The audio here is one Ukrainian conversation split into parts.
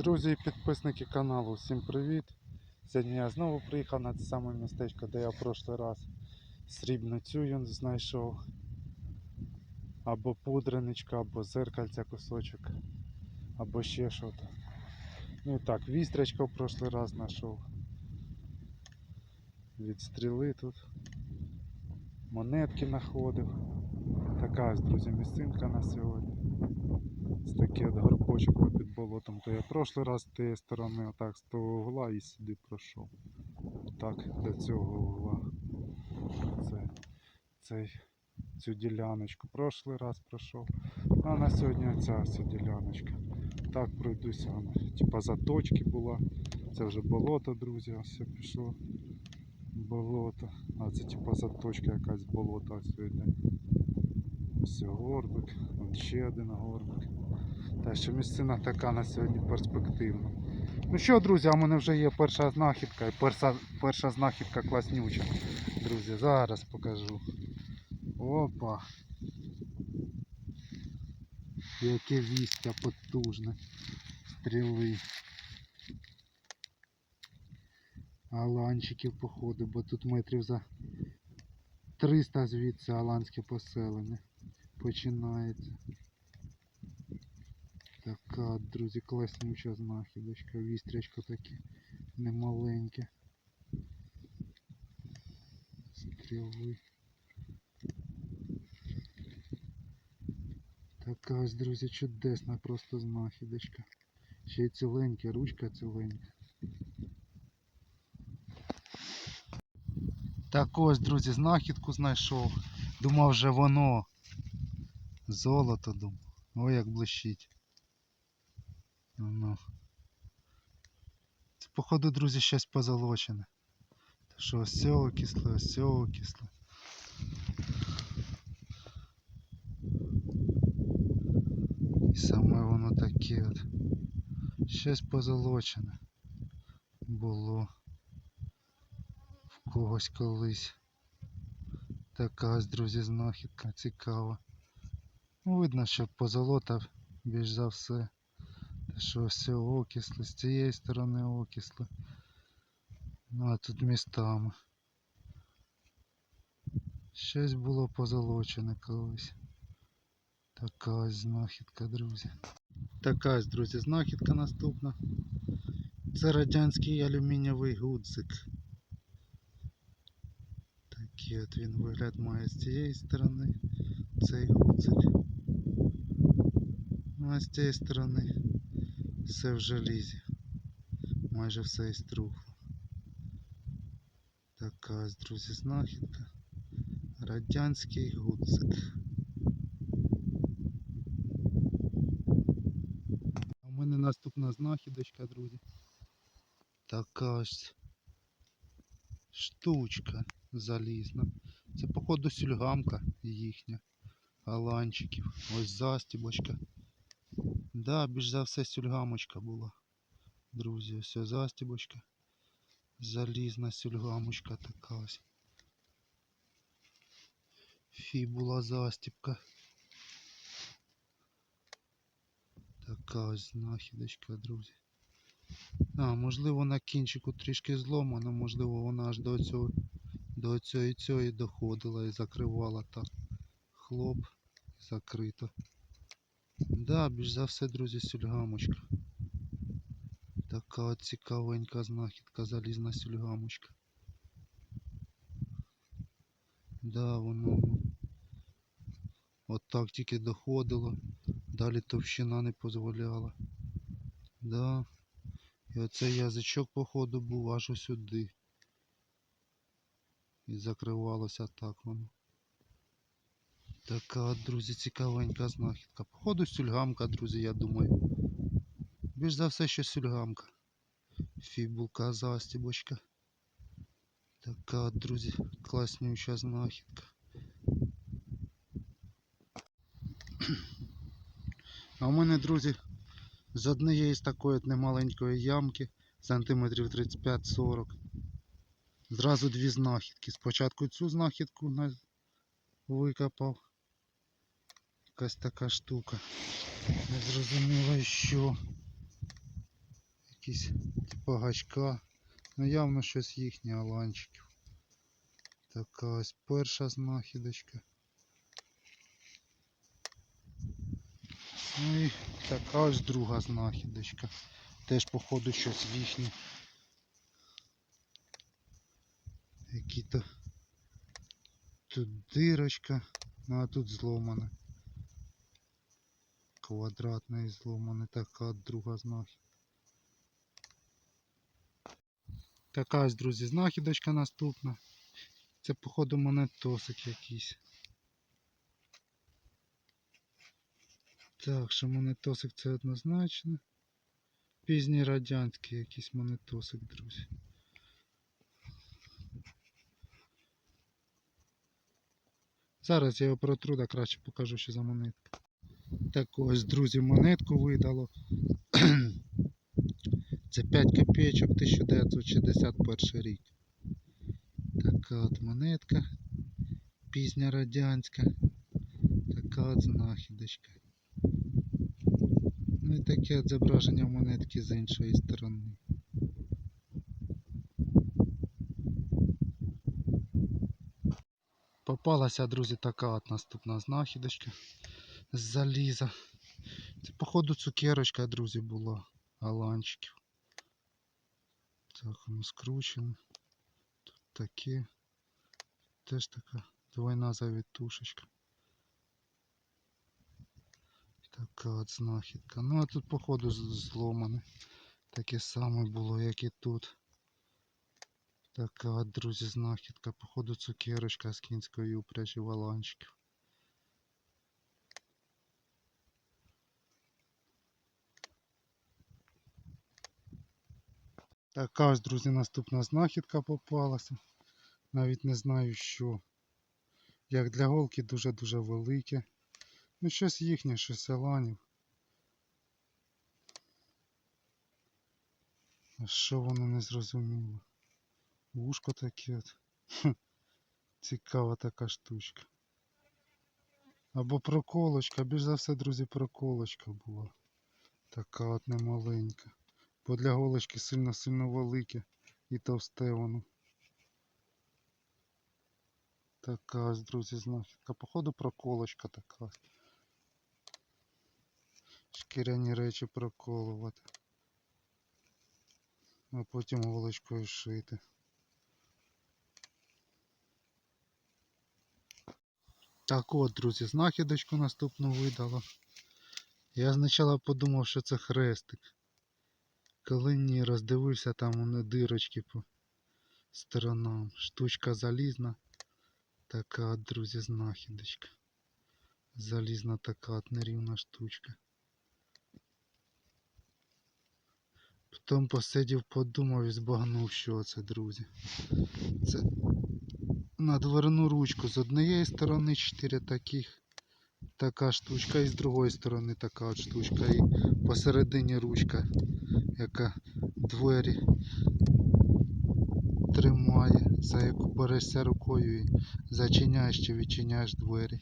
Друзі і підписники каналу, всім привіт! Сьогодні я знову приїхав на це саме містечко, де я в прошлий раз срібну цю знайшов. Або пудреничка, або зеркальця кусочок, або ще щось. Ну і так, вістрячка в прошлий раз знайшов. Від стріли тут. Монетки знаходив. Така ось, друзі, місцинка на сьогодні. Такий от горбочок під болотом. То я прошлий раз з тієї сторони, отак з того угла і сюди пройшов. Так, до цього угла. Це, цей, цю діляночку. Прошлий раз пройшов. А на сьогодні ця вся діляночка. Так пройдуся. Типа заточки була. Це вже болото, друзі, ось пішло. Болото. А це типа заточка якась болота сьогодні. Ось горбик, ще один горбик. Та що місцина така на сьогодні перспективна. Ну що, друзі, а в мене вже є перша знахідка і перша, перша знахідка класнюча. Друзі, зараз покажу. Опа. Яке вістя потужне. Стріли. Аланчиків походу, бо тут метрів за 300 звідси аланське поселення починається. Така, друзі, класнюча знахідочка, вістрячко таке немаленьке. Стріли. Така ось, друзі, чудесна просто знахідочка. Ще й ціленька, ручка ціленька. Так ось, друзі, знахідку знайшов. Думав вже воно. Золото думав. Ой, як блищить. Воно. Це, походу, друзі, щось позолочене. Та що ось цього кисле, ось цього. І саме воно таке от. Щось позолочене було в когось колись. Така друзі, знахідка цікава. Ну, видно, що позолота більш за все. Що все окисло, з цієї сторони окисло. Ну а тут містами. Щось було позолочене колись. Така знахідка, друзі. Така друзі, знахідка наступна. Це радянський алюмінієвий гудзик. Такий от він вигляд має з цієї сторони. Цей гудзик. Ну а з цієї сторони все в желізі. Майже все іструхло. Така ось, друзі, знахідка. Радянський гудзик. А в мене наступна знахідочка, друзі. Така ось штучка залізна. Це походу сюльгамка їхня. Аланчиків. Ось застібочка. Да, більш за все сюльгамочка була. Друзі, ось застібочка. Залізна сюльгамочка така ось. Фібула застібка. Така ось знахідочка, друзі. А, можливо на кінчику трішки зломана, можливо вона аж до цього до цієї цієї доходила і закривала так. Хлоп, закрито. Да, більш за все, друзі, сюльгамочка. Така цікавенька знахідка, залізна сюльгамочка. Да, воно от так тільки доходило, далі товщина не дозволяла. Да. І оцей язичок, походу, був аж сюди. І закривалося так воно. Така, от, друзі, цікавенька знахідка. Походу сюльгамка, друзі, я думаю. Більш за все, що сюльгамка. Фібулка, застібочка. Така, от, друзі, класнюча знахідка. А у мене, друзі, з однієї з такої от немаленької ямки, сантиметрів 35-40. Зразу дві знахідки. Спочатку цю знахідку викопав. Якась така штука. Не зрозуміло що. якісь типа гачка. Ну явно щось їхнє аланчиків. Така ось перша знахідочка. Ну і така ось друга знахідочка. Теж походу щось їхнє. Які-то тут дирочка, ну а тут зломана. Квадратна і зломана, така друга знахідка. Така ось, друзі, знахідочка наступна. Це, походу, монетосик якийсь. Так, що монетосик це однозначно. Пізній радянський якийсь монетосик, друзі. Зараз я його протру, краще покажу, що за монетка. Так ось, друзі, монетку видало. Це 5 копійочок 1961 рік. Така от монетка. Пізня радянська. Така от знахідочка. Ну і таке от зображення монетки з іншої сторони. Попалася, друзі, така от наступна знахідочка з заліза. Це, походу, цукерочка, друзі, була. Аланчиків. Так, воно скручено. Тут таке. Теж така двойна завітушечка. Така от знахідка. Ну а тут, походу, зломане. Таке саме було, як і тут. Така от, друзі, знахідка. Походу цукерочка з кінської упряжі валанчиків. Така ось, друзі, наступна знахідка попалася. Навіть не знаю що. Як для голки дуже-дуже велике. Ну щось їхнє, щось еланів. А що воно не зрозуміло? Вушко таке от. Хм. Цікава така штучка. Або проколочка, більш за все, друзі, проколочка була. Така от немаленька. Бо для голочки сильно-сильно велике і товсте воно. Така друзі, знахідка. Походу проколочка така. Шкіряні речі проколувати. А потім голочкою шити. Так от, друзі, знахідочку наступну видало. Я спочатку подумав, що це хрестик. Коли ні, роздивився там вони дирочки по сторонам. Штучка залізна. Така друзі, знахідочка. Залізна така нерівна штучка. Потім посидів, подумав і збагнув, що це, друзі. Це на дверну ручку з однієї сторони 4 таких. Така штучка і з другої сторони така от штучка. І посередині ручка, яка двері тримає, за яку берешся рукою і зачиняєш чи відчиняєш двері.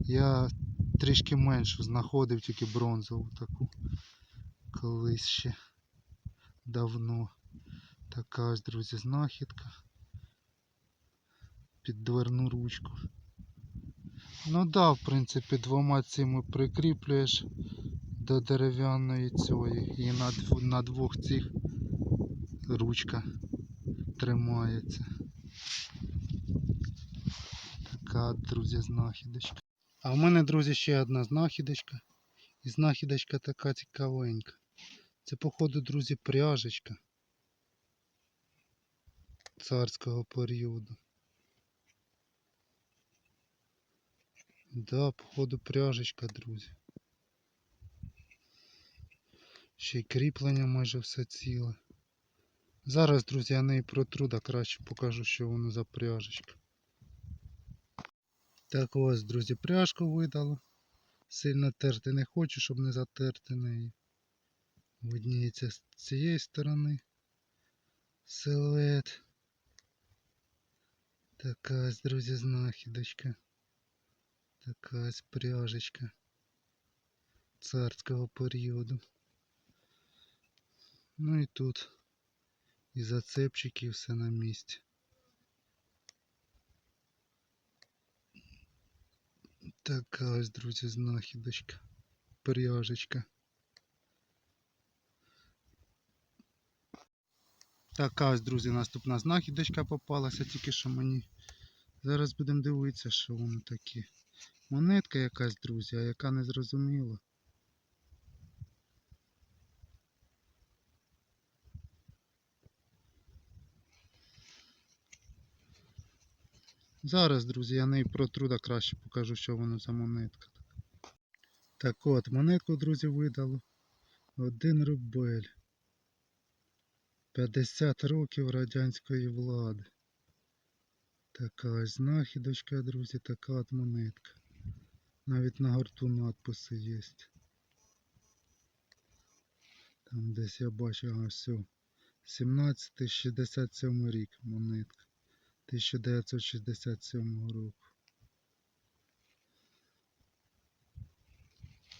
Я трішки меншу знаходив, тільки бронзову таку. Колись ще давно. Така ось, друзі, знахідка. Під дверну ручку. Ну да, в принципі, двома цими прикріплюєш до дерев'яної цієї і на, на двох цих ручка тримається. Така, друзі, знахідочка. А в мене, друзі, ще одна знахідочка. І знахідочка така цікавенька. Це, походу, друзі, пряжечка царського періоду. Да, походу пряжечка, друзі. Ще й кріплення майже все ціле. Зараз, друзі, я неї протру, да краще покажу, що воно за пряжечка. Так ось, друзі, пряжку видало. Сильно терти не хочу, щоб не затерти неї. Видніється з цієї сторони силует. Така ось, друзі, знахідочка. Така ось пряжечка царського періоду. Ну і тут. І зацепчики, все на місці. Така ось, друзі, знахідочка. Пряжечка. Така ось, друзі, наступна знахідочка попалася тільки що мені. Зараз будемо дивитися, що воно таке. Монетка якась, друзі, а яка не зрозуміла. Зараз, друзі, я неї протру да краще покажу, що воно за монетка. Так от, монетку, друзі, видало. Один рубль. 50 років радянської влади. Така ось знахідочка, друзі, така от монетка. Навіть на горту надписи є. Там десь я бачу, ага, все. 1767 рік монетка. 1967 року.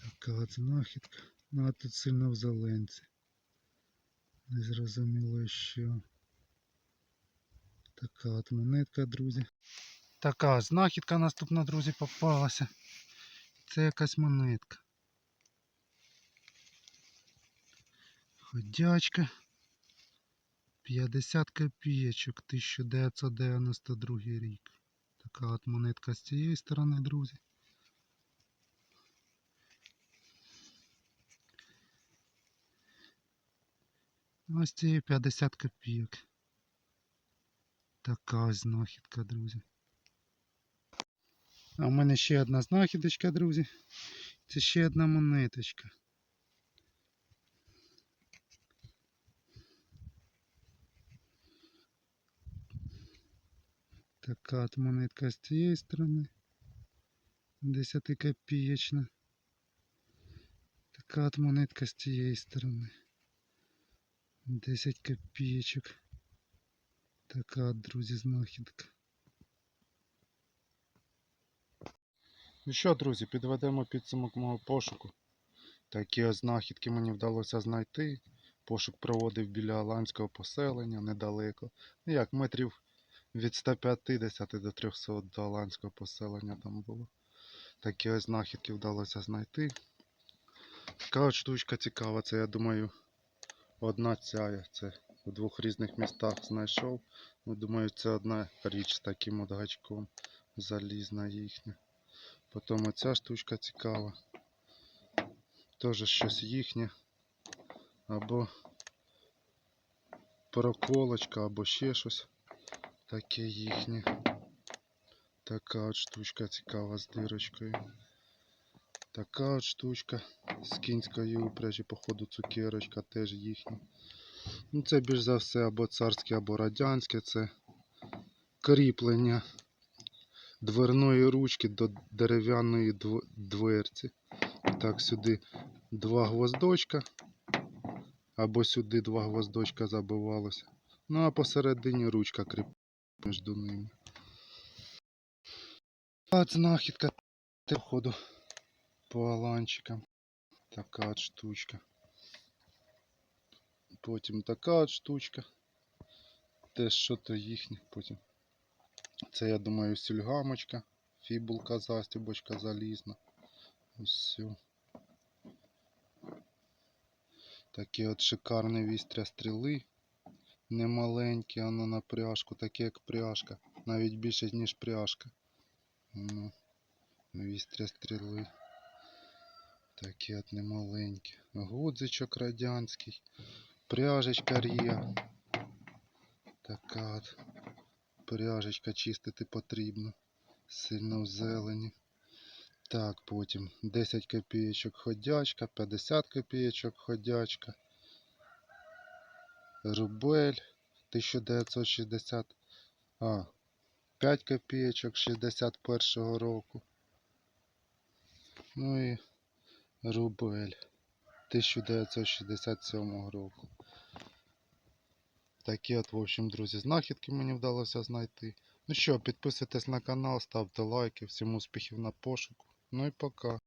Така знахідка. Ну а тут сильно в зеленці. Незрозуміло що. Така от монетка, друзі. Така знахідка наступна, друзі, попалася. Це якась монетка. Ходячка. 50 копійочок, 1992 рік. Така от монетка з цієї сторони, друзі. Ось цієї 50 копійок. Така ось знахідка, друзі. А в мене ще одна знахідочка, друзі. Це ще одна монеточка. Така от монетка з цієї сторони. 10 копієчна. Така от монетка з цієї сторони. 10 копійочок. Така от, друзі, знахідка. Ну що, друзі, підведемо підсумок мого пошуку. Такі знахідки мені вдалося знайти. Пошук проводив біля Аланського поселення недалеко. Ну як, метрів від 150 до 300 до Аланського поселення там було. Такі ось знахідки вдалося знайти. Така штучка цікава, це я думаю одна ця. Це у двох різних містах знайшов. Ну, думаю, це одна річ з таким от гачком. Залізна їхня. Потім оця штучка цікава. Теж щось їхнє. Або проколочка, або ще щось таке їхнє. Така от штучка цікава з дирочкою. Така от штучка з кінської упряжі, походу цукерочка теж їхня. Ну це більш за все або царське, або радянське. Це кріплення дверної ручки до дерев'яної дверці. Так, сюди два гвоздочка. Або сюди два гвоздочка забивалося. Ну а посередині ручка кріп між ними. От знахідка походу по аланчикам. Така от штучка. Потім така от штучка. Теж що то їхнє. Потім. Це я думаю сюльгамочка, фібулка застібочка залізна. Ось. Такі от шикарні вістря стріли. Немаленькі, воно на пряжку, таке як пряжка. Навіть більше, ніж пряжка. Ну, вістря стріли. Такі от немаленькі. Гудзичок радянський. Пряжечка рія. Така от. Пряжечка чистити потрібно. Сильно в зелені. Так, потім 10 копійочок ходячка, 50 копійочок ходячка. Рубель 1960. А, 5 копійочок 61 року. Ну і рубель 1967 року. Такі от, в общем, друзі, знахідки мені вдалося знайти. Ну що, підписуйтесь на канал, ставте лайки, всім успіхів на пошуку. Ну і пока.